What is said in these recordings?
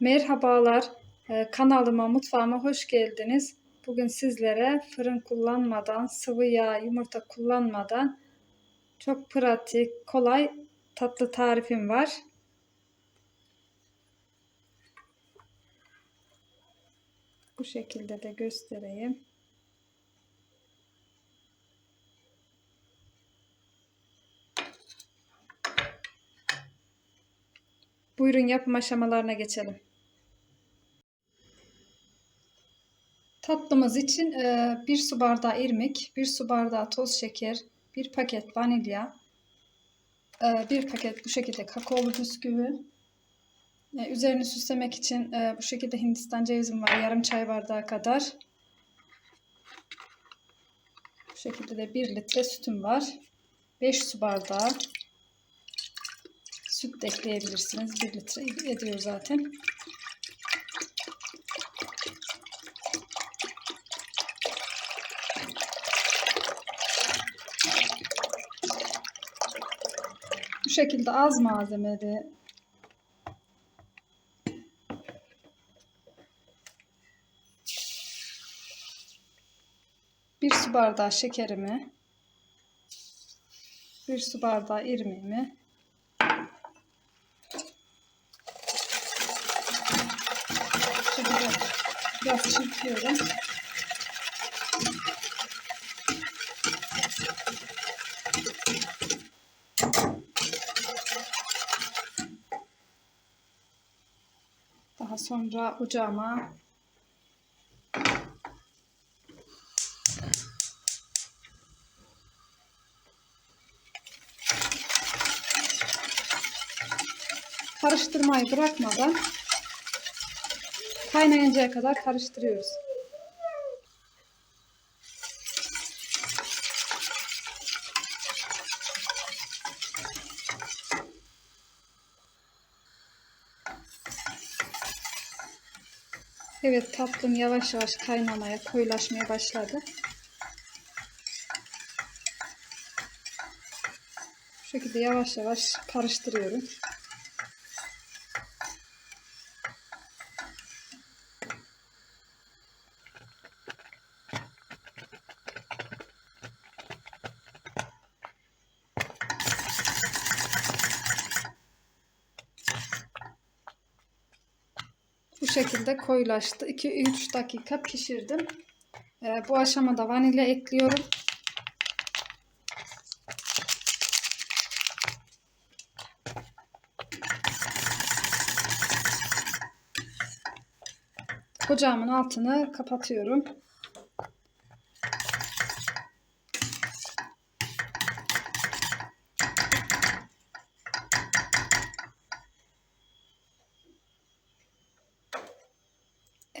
Merhabalar, Ee, kanalıma, mutfağıma hoş geldiniz. Bugün sizlere fırın kullanmadan, sıvı yağ, yumurta kullanmadan çok pratik, kolay tatlı tarifim var. Bu şekilde de göstereyim. Buyurun yapım aşamalarına geçelim. Tatlımız için e, bir su bardağı irmik, bir su bardağı toz şeker, bir paket vanilya, e, bir paket bu şekilde kakaolu bisküvi, e, üzerini süslemek için e, bu şekilde Hindistan cevizim var, yarım çay bardağı kadar. Bu şekilde de 1 litre sütüm var. 5 su bardağı süt de ekleyebilirsiniz. 1 litre ediyor zaten. Bu şekilde az malzemeli bir su bardağı şekerimi, bir su bardağı irmiğimi, biraz çırpıyorum. Daha sonra ocağıma karıştırmayı bırakmadan kaynayıncaya kadar karıştırıyoruz. Evet tatlım yavaş yavaş kaynamaya, koyulaşmaya başladı. Bu şekilde yavaş yavaş karıştırıyorum. Bu şekilde koyulaştı. 2-3 dakika pişirdim. Ee, bu aşamada vanilya ekliyorum. Ocağımın altını kapatıyorum.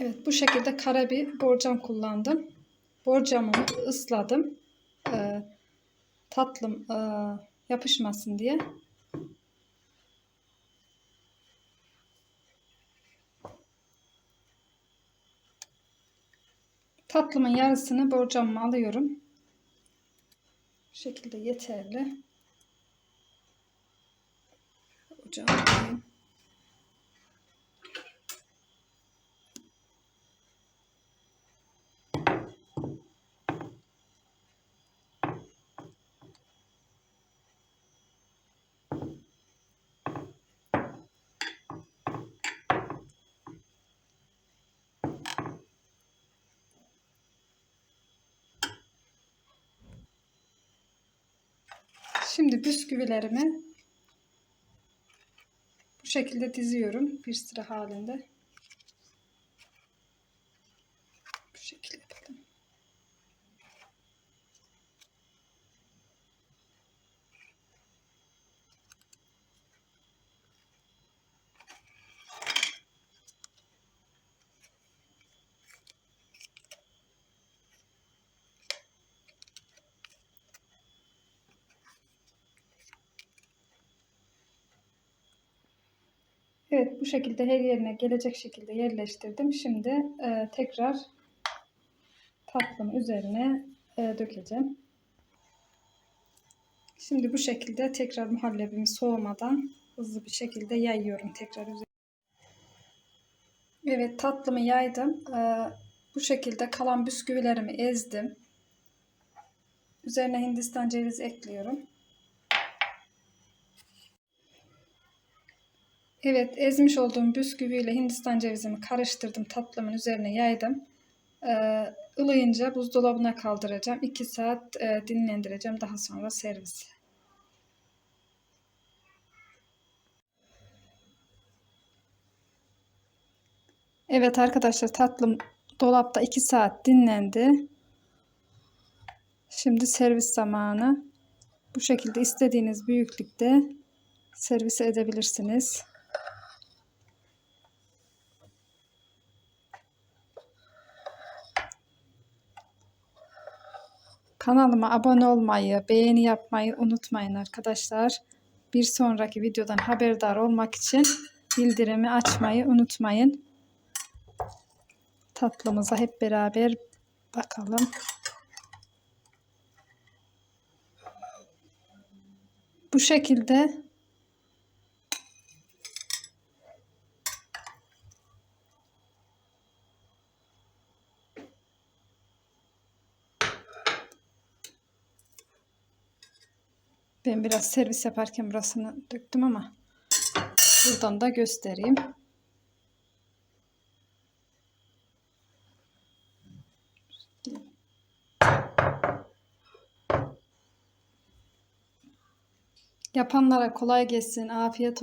Evet bu şekilde kara bir borcam kullandım. Borcamımı ısladım. Ee, tatlım e, yapışmasın diye. Tatlımın yarısını borcamıma alıyorum. Bu şekilde yeterli. Ocağıma koyayım. Şimdi bisküvilerimi bu şekilde diziyorum bir sıra halinde. Bu şekilde Evet bu şekilde her yerine gelecek şekilde yerleştirdim. Şimdi e, tekrar tatlım üzerine e, dökeceğim. Şimdi bu şekilde tekrar muhallebimi soğumadan hızlı bir şekilde yayıyorum tekrar üzerine. Evet tatlımı yaydım. Ee, bu şekilde kalan bisküvilerimi ezdim. Üzerine hindistan cevizi ekliyorum. Evet ezmiş olduğum bisküviyle hindistan cevizimi karıştırdım. Tatlımın üzerine yaydım. Ee, buzdolabına kaldıracağım. 2 saat e, dinlendireceğim. Daha sonra servis. Evet arkadaşlar tatlım dolapta 2 saat dinlendi. Şimdi servis zamanı. Bu şekilde istediğiniz büyüklükte servis edebilirsiniz. Kanalıma abone olmayı, beğeni yapmayı unutmayın arkadaşlar. Bir sonraki videodan haberdar olmak için bildirimi açmayı unutmayın. Tatlımıza hep beraber bakalım. Bu şekilde ben biraz servis yaparken burasını döktüm ama buradan da göstereyim. Yapanlara kolay gelsin, afiyet olsun.